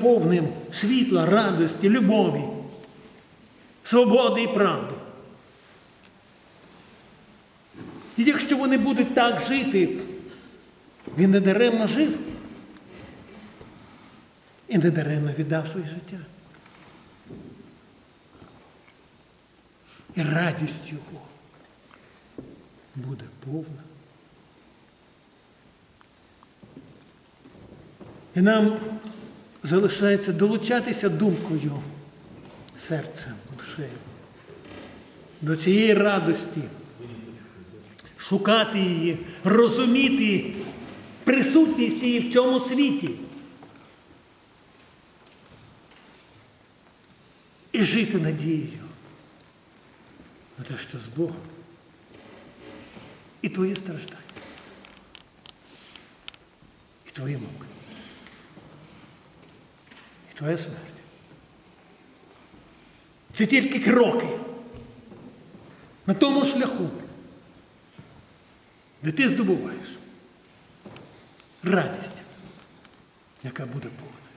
повним світла, радості, любові, свободи і правди. І якщо вони будуть так жити, він не даремно жив і не даремно віддав своє життя. І радість його буде повна. І нам залишається долучатися думкою, серцем, душею до цієї радості, шукати її, розуміти присутність її в цьому світі. І жити надією на те, що з Богом і твої страждання, і твої муки, і твоя смерть. Це тільки кроки на тому шляху, де ти здобуваєш радість, яка буде повна.